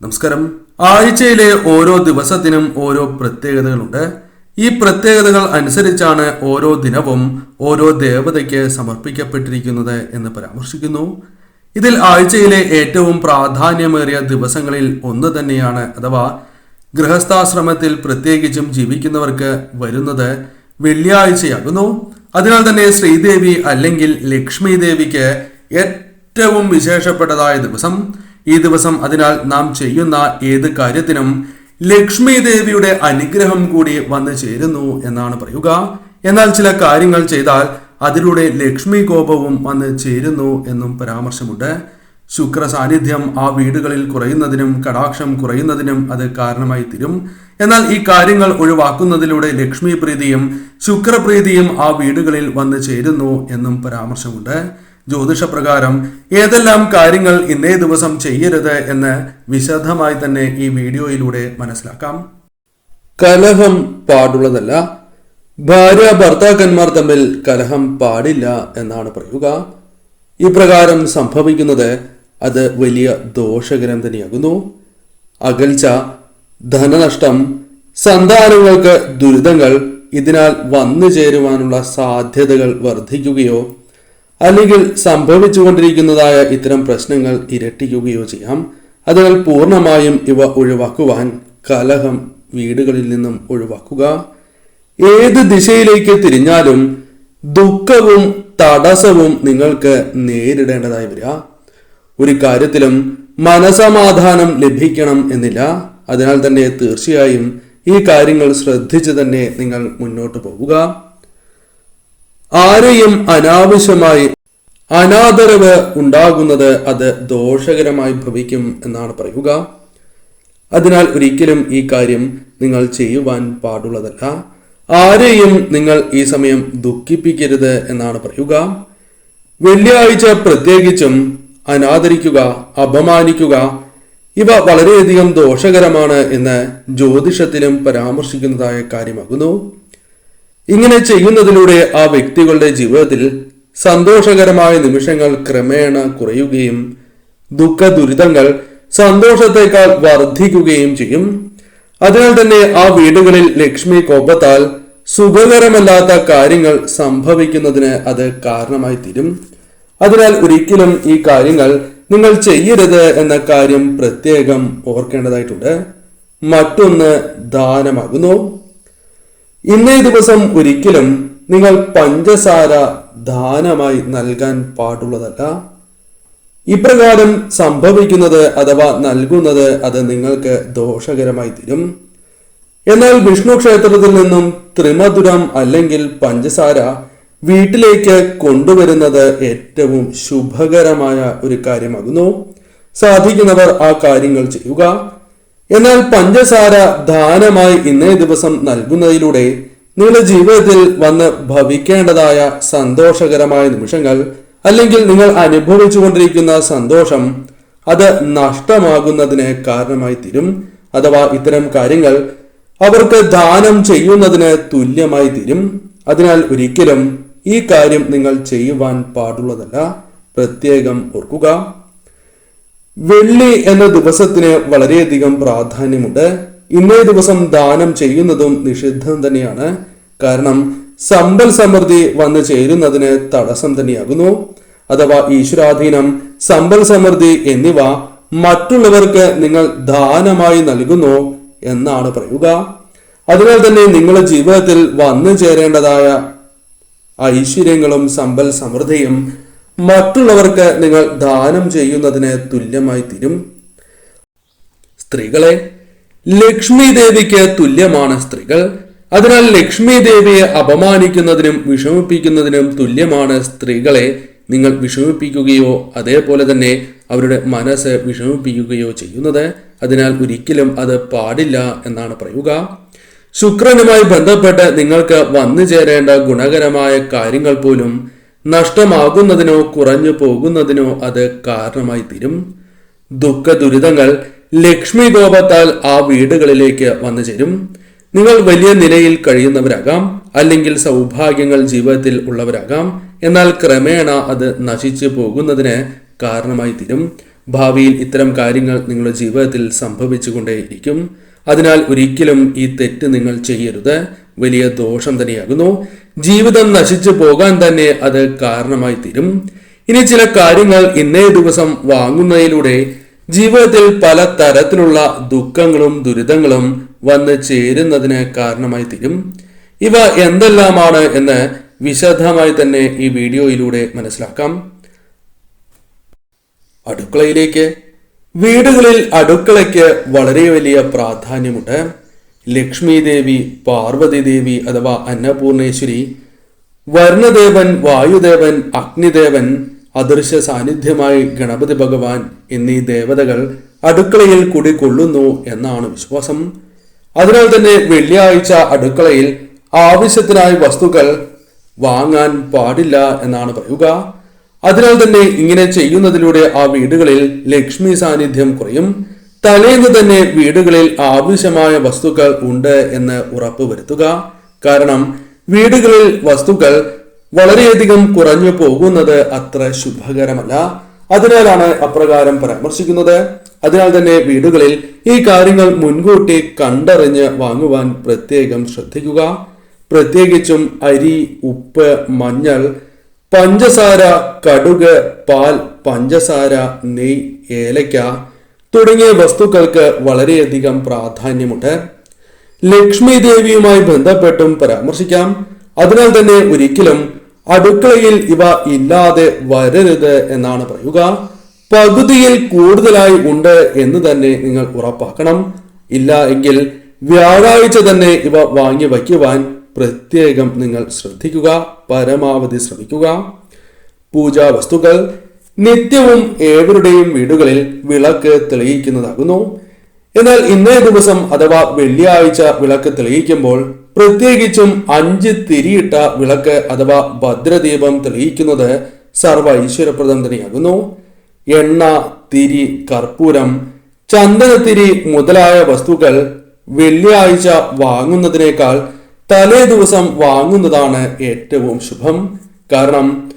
നമസ്കാരം. ആഴ്ചയിലെ ഓരോ ദിവസത്തിനും ഓരോ പ്രത്യേകതകളുണ്ട്. ഈ പ്രത്യേകതകൾ അനുസരിച്ചാണ് ഓരോ ദിനവും ഓരോ ദേവതയ്ക്ക് സമർപ്പിക്കപ്പെട്ടിരിക്കുന്നത് എന്ന് പരാമർശിക്കുന്നു. ഇതിൽ ആഴ്ചയിലെ ഏറ്റവും പ്രാധാന്യമേറിയ ദിവസങ്ങളിൽ ഒന്ന് തന്നെയാണ് അഥവാ ഗൃഹസ്ഥാശ്രമത്തിൽ പ്രത്യേകിച്ചും ജീവിക്കുന്നവർക്ക് വരുന്നത് വെള്ളിയാഴ്ചയാകുന്നു. അതിനാൽ തന്നെ ശ്രീദേവി അല്ലെങ്കിൽ ലക്ഷ്മി ദേവിക്ക് ഏറ്റവും വിശേഷപ്പെട്ടതായ ദിവസം ഈ ദിവസം അതിനാൽ നാം ചെയ്യുന്ന ഏത് കാര്യത്തിനും ലക്ഷ്മി ദേവിയുടെ അനുഗ്രഹം കൂടി വന്നു ചേരുന്നു എന്നാണ് പറയുക. എന്നാൽ ചില കാര്യങ്ങൾ ചെയ്താൽ അതിലൂടെ ലക്ഷ്മി കോപവും വന്ന് ചേരുന്നു എന്നും പരാമർശമുണ്ട്. ശുക്ര സാന്നിധ്യം ആ വീടുകളിൽ കുറയുന്നതിനും കടാക്ഷം കുറയുന്നതിനും അത് കാരണമായി തീരും. എന്നാൽ ഈ കാര്യങ്ങൾ ഒഴിവാക്കുന്നതിലൂടെ ലക്ഷ്മി പ്രീതിയും ശുക്രപ്രീതിയും ആ വീടുകളിൽ വന്നു ചേരുന്നു എന്നും പരാമർശമുണ്ട്. ജ്യോതിഷപ്രകാരം ഏതെല്ലാം കാര്യങ്ങൾ ഇന്നേ ദിവസം ചെയ്യരുത് എന്ന് വിശദമായി തന്നെ ഈ വീഡിയോയിലൂടെ മനസ്സിലാക്കാം. കലഹം പാടുള്ളതല്ല. ഭാര്യ ഭർത്താക്കന്മാർ തമ്മിൽ കലഹം പാടില്ല എന്നാണ് പറയുക. ഇപ്രകാരം സംഭവിക്കുന്നത് അത് വലിയ ദോഷകരം തന്നെയാകുന്നു അകൽച്ച ധനനഷ്ടം സന്താനങ്ങൾക്ക് ദുരിതങ്ങൾ ഇതിനാൽ വന്നു ചേരുവാനുള്ള സാധ്യതകൾ വർദ്ധിക്കുകയോ അല്ലെങ്കിൽ സംഭവിച്ചുകൊണ്ടിരിക്കുന്നതായ ഇത്തരം പ്രശ്നങ്ങൾ ഇരട്ടിക്കുകയോ ചെയ്യാം. അതിനാൽ പൂർണമായും ഇവ ഒഴിവാക്കുവാൻ കലഹം വീടുകളിൽ നിന്നും ഒഴിവാക്കുക. ഏത് ദിശയിലേക്ക് തിരിഞ്ഞാലും ദുഃഖവും തടസ്സവും നിങ്ങൾക്ക് നേരിടേണ്ടതായി വരിക. ഒരു കാര്യത്തിലും മനസമാധാനം ലഭിക്കണം എന്നില്ല. അതിനാൽ തന്നെ തീർച്ചയായും ഈ കാര്യങ്ങൾ ശ്രദ്ധിച്ച് തന്നെ നിങ്ങൾ മുന്നോട്ട് പോവുക. ആരെയും അനാവശ്യമായി അനാദരവ് ഉണ്ടാകുന്നത് അത് ദോഷകരമായി ഭവിക്കും എന്നാണ് പറയുക. അതിനാൽ ഒരിക്കലും ഈ കാര്യം നിങ്ങൾ ചെയ്യുവാൻ പാടുള്ളതല്ല. ആരെയും നിങ്ങൾ ഈ സമയം ദുഃഖിപ്പിക്കരുത് എന്നാണ് പറയുക. വെള്ളിയാഴ്ച പ്രത്യേകിച്ചും അനാദരിക്കുക അപമാനിക്കുക ഇവ വളരെയധികം ദോഷകരമാണ് എന്ന് ജ്യോതിഷത്തിലും പരാമർശിക്കുന്നതായ കാര്യമാകുന്നു. ഇങ്ങനെ ചെയ്യുന്നതിലൂടെ ആ വ്യക്തികളുടെ ജീവിതത്തിൽ സന്തോഷകരമായ നിമിഷങ്ങൾ ക്രമേണ കുറയുകയും ദുഃഖ ദുരിതങ്ങൾ സന്തോഷത്തെക്കാൾ വർദ്ധിക്കുകയും ചെയ്യും. അതിനാൽ തന്നെ ആ വീടുകളിൽ ലക്ഷ്മി കോപത്താൽ സുഖകരമല്ലാത്ത കാര്യങ്ങൾ സംഭവിക്കുന്നതിന് അത് കാരണമായി തീരും. അതിനാൽ ഒരിക്കലും ഈ കാര്യങ്ങൾ നിങ്ങൾ ചെയ്യരുത് എന്ന കാര്യം പ്രത്യേകം ഓർക്കേണ്ടതായിട്ടുണ്ട്. മറ്റൊന്ന് ദാനമാകുന്നു. ഇന്നേ ദിവസം ഒരിക്കലും നിങ്ങൾ പഞ്ചസാര ദാനമായി നൽകാൻ പാടുള്ളതല്ല. ഇപ്രകാരം സംഭവിക്കുന്നത് അഥവാ നൽകുന്നത് അത് നിങ്ങൾക്ക് ദോഷകരമായി തീരും. എന്നാൽ വിഷ്ണു ക്ഷേത്രത്തിൽ നിന്നും ത്രിമധുരം അല്ലെങ്കിൽ പഞ്ചസാര വീട്ടിലേക്ക് കൊണ്ടുവരുന്നത് ഏറ്റവും ശുഭകരമായ ഒരു കാര്യമാകുന്നു. സാധിക്കുന്നവർ ആ കാര്യങ്ങൾ ചെയ്യുക. എന്നാൽ പഞ്ചസാര ദാനമായി ഇന്നേ ദിവസം നൽകുന്നതിലൂടെ നിങ്ങളുടെ ജീവിതത്തിൽ വന്ന് ഭവിക്കേണ്ടതായ സന്തോഷകരമായ നിമിഷങ്ങൾ അല്ലെങ്കിൽ നിങ്ങൾ അനുഭവിച്ചുകൊണ്ടിരിക്കുന്ന സന്തോഷം അത് നഷ്ടമാകുന്നതിന് കാരണമായി തീരും അഥവാ ഇത്തരം കാര്യങ്ങൾ അവർക്ക് ദാനം ചെയ്യുന്നതിന് തുല്യമായി തീരും. അതിനാൽ ഒരിക്കലും ഈ കാര്യം നിങ്ങൾ ചെയ്യുവാൻ പാടുള്ളതല്ല. പ്രത്യേകം ഓർക്കുക. വെള്ളി എന്ന ദിവസത്തിന് വളരെയധികം പ്രാധാന്യമുണ്ട്. ഇന്നേ ദിവസം ദാനം ചെയ്യുന്നതും നിഷിദ്ധം തന്നെയാണ്. കാരണം സമ്പൽ സമൃദ്ധി വന്നു ചേരുന്നതിന് തടസ്സം തന്നെയാകുന്നു. അഥവാ ഈശ്വരാധീനം സമ്പൽ സമൃദ്ധി എന്നിവ മറ്റുള്ളവർക്ക് നിങ്ങൾ ദാനമായി നൽകുന്നു എന്നാണ് പറയുക. അതിനാൽ തന്നെ നിങ്ങളുടെ ജീവിതത്തിൽ വന്നു ചേരേണ്ടതായ ഐശ്വര്യങ്ങളും സമ്പൽ സമൃദ്ധിയും മറ്റുള്ളവർക്ക് നിങ്ങൾ ദാനം ചെയ്യുന്നതിന് തുല്യമായി തീരും. സ്ത്രീകളെ ലക്ഷ്മി ദേവിക്ക് തുല്യമാണ് സ്ത്രീകൾ. അതിനാൽ ലക്ഷ്മി ദേവിയെ അപമാനിക്കുന്നതിനും വിഷമിപ്പിക്കുന്നതിനും തുല്യമാണ് സ്ത്രീകളെ. നിങ്ങൾ വിഷമിപ്പിക്കുകയോ അതേപോലെ തന്നെ അവരുടെ മനസ്സ് വിഷമിപ്പിക്കുകയോ ചെയ്യുന്നത്. അതിനാൽ ഒരിക്കലും അത് പാടില്ല എന്നാണ് പറയുക. ശുക്രനുമായി ബന്ധപ്പെട്ട് നിങ്ങൾക്ക് വന്നു ചേരേണ്ട ഗുണകരമായ കാര്യങ്ങൾ പോലും നഷ്ടമാകുന്നതിനോ കുറഞ്ഞു പോകുന്നതിനോ അത് കാരണമായി തീരും. ദുഃഖ ദുരിതങ്ങൾ ലക്ഷ്മി കോപത്താൽ ആ വീടുകളിലേക്ക് വന്നു ചേരും. നിങ്ങൾ വലിയ നിലയിൽ കഴിയുന്നവരാകാം അല്ലെങ്കിൽ സൗഭാഗ്യങ്ങൾ ജീവിതത്തിൽ ഉള്ളവരാകാം. എന്നാൽ ക്രമേണ അത് നശിച്ചു പോകുന്നതിന് കാരണമായി തീരും. ഭാവിയിൽ ഇത്തരം കാര്യങ്ങൾ നിങ്ങളുടെ ജീവിതത്തിൽ സംഭവിച്ചുകൊണ്ടേയിരിക്കും അതിനാൽ ഒരിക്കലും ഈ തെറ്റ് നിങ്ങൾ ചെയ്യരുത്. വലിയ ദോഷം തന്നെയാകുന്നു. ജീവിതം നശിച്ചു പോകാൻ തന്നെ അത് കാരണമായി തീരും. ഇനി ചില കാര്യങ്ങൾ ഇന്നേ ദിവസം വാങ്ങുന്നതിലൂടെ ജീവിതത്തിൽ പല തരത്തിലുള്ള ദുഃഖങ്ങളും ദുരിതങ്ങളും വന്ന് ചേരുന്നതിന് കാരണമായി തീരും. ഇവ എന്തെല്ലാമാണ് എന്ന് വിശദമായി തന്നെ ഈ വീഡിയോയിലൂടെ മനസ്സിലാക്കാം. അടുക്കളയിലേക്ക് വീടുകളിൽ അടുക്കളയ്ക്ക് വളരെ വലിയ പ്രാധാന്യമുണ്ട്. ലക്ഷ്മി ദേവി പാർവതി ദേവി അഥവാ അന്നപൂർണേശ്വരി വർണദേവൻ വായുദേവൻ അഗ്നിദേവൻ അദൃശ്യ സാന്നിധ്യമായി ഗണപതി ഭഗവാൻ എന്നീ ദേവതകൾ അടുക്കളയിൽ കുടികൊള്ളുന്നു എന്നാണ് വിശ്വാസം. അതിനാൽ തന്നെ വെള്ളിയാഴ്ച അടുക്കളയിൽ ആവശ്യത്തിനായി വസ്തുക്കൾ വാങ്ങാൻ പാടില്ല എന്നാണ് പറയുക. അതിനാൽ തന്നെ ഇങ്ങനെ ചെയ്യുന്നതിലൂടെ ആ വീടുകളിൽ ലക്ഷ്മി സാന്നിധ്യം കുറയും. തലേന്ന് തന്നെ വീടുകളിൽ ആവശ്യമായ വസ്തുക്കൾ ഉണ്ട് എന്ന് ഉറപ്പ് വരുത്തുക. കാരണം വീടുകളിൽ വസ്തുക്കൾ വളരെയധികം കുറഞ്ഞു പോകുന്നത് അത്ര ശുഭകരമല്ല. അതിനാലാണ് അപ്രകാരം പരാമർശിക്കുന്നത്. അതിനാൽ തന്നെ വീടുകളിൽ ഈ കാര്യങ്ങൾ മുൻകൂട്ടി കണ്ടറിഞ്ഞ് വാങ്ങുവാൻ പ്രത്യേകം ശ്രദ്ധിക്കുക. പ്രത്യേകിച്ചും അരി ഉപ്പ് മഞ്ഞൾ പഞ്ചസാര കടുക് പാൽ പഞ്ചസാര നെയ് ഏലക്ക തുടങ്ങിയ വസ്തുക്കൾക്ക് വളരെയധികം പ്രാധാന്യമുണ്ട്. ലക്ഷ്മി ദേവിയുമായി ബന്ധപ്പെട്ടും പരാമർശിക്കാം. അതിനാൽ തന്നെ ഒരിക്കലും അടുക്കളയിൽ ഇവ ഇല്ലാതെ വരരുത് എന്നാണ് പറയുക. പകുതിയിൽ കൂടുതലായി ഉണ്ട് എന്ന് തന്നെ നിങ്ങൾ ഉറപ്പാക്കണം. ഇല്ല എങ്കിൽ വ്യാഴാഴ്ച തന്നെ ഇവ വാങ്ങി വയ്ക്കുവാൻ പ്രത്യേകം നിങ്ങൾ ശ്രദ്ധിക്കുക പരമാവധി ശ്രമിക്കുക. പൂജാ വസ്തുക്കൾ നിത്യവും ഏവരുടെയും വീടുകളിൽ വിളക്ക് തെളിയിക്കുന്നതാകുന്നു. എന്നാൽ ഇന്നേ ദിവസം അഥവാ വെള്ളിയാഴ്ച വിളക്ക് തെളിയിക്കുമ്പോൾ പ്രത്യേകിച്ചും അഞ്ച് തിരിയിട്ട വിളക്ക് അഥവാ ഭദ്രദീപം തെളിയിക്കുന്നത് സർവ ഐശ്വര്യപ്രദം തന്നെയാകുന്നു. എണ്ണ തിരി കർപ്പൂരം ചന്ദനത്തിരി മുതലായ വസ്തുക്കൾ വെള്ളിയാഴ്ച വാങ്ങുന്നതിനേക്കാൾ തലേ ദിവസം വാങ്ങുന്നതാണ് ഏറ്റവും ശുഭം. കാരണം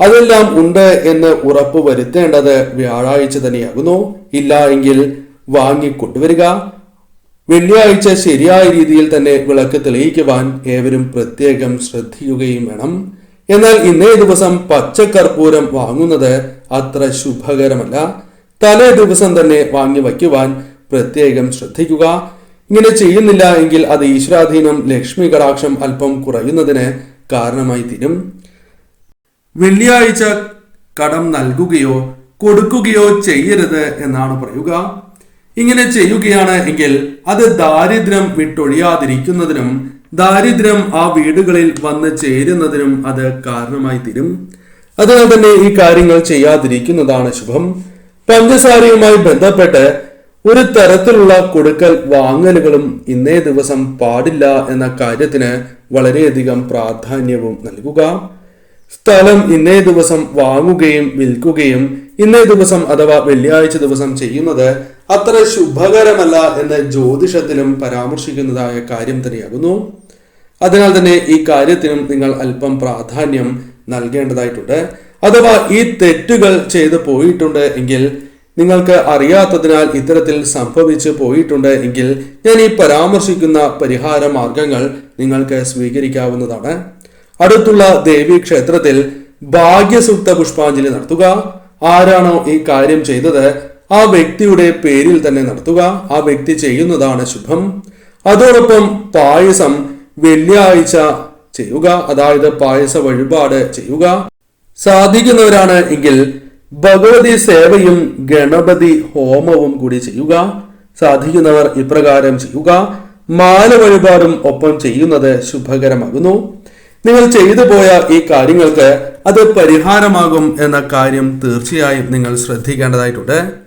അതെല്ലാം ഉണ്ട് എന്ന് ഉറപ്പ് വരുത്തേണ്ടത് വ്യാഴാഴ്ച തന്നെയാകുന്നു. ഇല്ല എങ്കിൽ വാങ്ങി കൊണ്ടുവരിക വെള്ളിയാഴ്ച ശരിയായ രീതിയിൽ തന്നെ വിളക്ക് തെളിയിക്കുവാൻ ഏവരും പ്രത്യേകം ശ്രദ്ധിക്കുകയും വേണം. എന്നാൽ ഇന്നേ ദിവസം പച്ചക്കർപ്പൂരം വാങ്ങുന്നത് അത്ര ശുഭകരമല്ല. തലേ ദിവസം തന്നെ വാങ്ങി വയ്ക്കുവാൻ പ്രത്യേകം ശ്രദ്ധിക്കുക. ഇങ്ങനെ ചെയ്യുന്നില്ല എങ്കിൽ അത് ഈശ്വരാധീനം ലക്ഷ്മി കടാക്ഷം അല്പം കുറയുന്നതിന് കാരണമായി തീരും. വെള്ളിയാഴ്ച കടം നൽകുകയോ കൊടുക്കുകയോ ചെയ്യരുത് എന്നാണ് പറയുക. ഇങ്ങനെ ചെയ്യുകയാണ് എങ്കിൽ അത് ദാരിദ്ര്യം വിട്ടൊഴിയാതിരിക്കുന്നതിനും ദാരിദ്ര്യം ആ വീടുകളിൽ വന്ന് ചേരുന്നതിനും അത് കാരണമായി തീരും. അതിനാൽ തന്നെ ഈ കാര്യങ്ങൾ ചെയ്യാതിരിക്കുന്നതാണ് ശുഭം. പഞ്ചസാരയുമായി ബന്ധപ്പെട്ട് ഒരു തരത്തിലുള്ള കൊടുക്കൽ വാങ്ങലുകളും ഇന്നേ ദിവസം പാടില്ല എന്ന കാര്യത്തിന് വളരെയധികം പ്രാധാന്യവും നൽകുക. സ്ഥലം ഇന്നേ ദിവസം വാങ്ങുകയും വിൽക്കുകയും ഇന്നേ ദിവസം അഥവാ വെള്ളിയാഴ്ച ദിവസം ചെയ്യുന്നത് അത്ര ശുഭകരമല്ല എന്ന് ജ്യോതിഷത്തിലും പരാമർശിക്കുന്നതായ കാര്യം തന്നെയാകുന്നു. അതിനാൽ തന്നെ ഈ കാര്യത്തിനും നിങ്ങൾ അല്പം പ്രാധാന്യം നൽകേണ്ടതായിട്ടുണ്ട്. അഥവാ ഈ തെറ്റുകൾ ചെയ്തു പോയിട്ടുണ്ട് എങ്കിൽ നിങ്ങൾക്ക് അറിയാത്തതിനാൽ ഇത്തരത്തിൽ സംഭവിച്ചു പോയിട്ടുണ്ട് എങ്കിൽ ഞാൻ ഈ പരാമർശിക്കുന്ന പരിഹാര മാർഗങ്ങൾ നിങ്ങൾക്ക് സ്വീകരിക്കാവുന്നതാണ്. അടുത്തുള്ള ദേവീ ക്ഷേത്രത്തിൽ ഭാഗ്യസുക്ത പുഷ്പാഞ്ജലി നടത്തുക. ആരാണോ ഈ കാര്യം ചെയ്തത് ആ വ്യക്തിയുടെ പേരിൽ തന്നെ നടത്തുക. ആ വ്യക്തി ചെയ്യുന്നതാണ് ശുഭം. അതോടൊപ്പം പായസം വെള്ളിയാഴ്ച ചെയ്യുക. അതായത് പായസ വഴിപാട് ചെയ്യുക. സാധിക്കുന്നവരാണ് എങ്കിൽ ഭഗവതി സേവയും ഗണപതി ഹോമവും കൂടി ചെയ്യുക. സാധിക്കുന്നവർ ഇപ്രകാരം ചെയ്യുക. മാല വഴിപാടും ഒപ്പം ചെയ്യുന്നത് ശുഭകരമാകുന്നു. നിങ്ങൾ ചെയ്തു പോയ ഈ കാര്യങ്ങൾക്ക് അത് പരിഹാരമാകും എന്ന കാര്യം തീർച്ചയായും നിങ്ങൾ ശ്രദ്ധിക്കേണ്ടതായിട്ടുണ്ട്.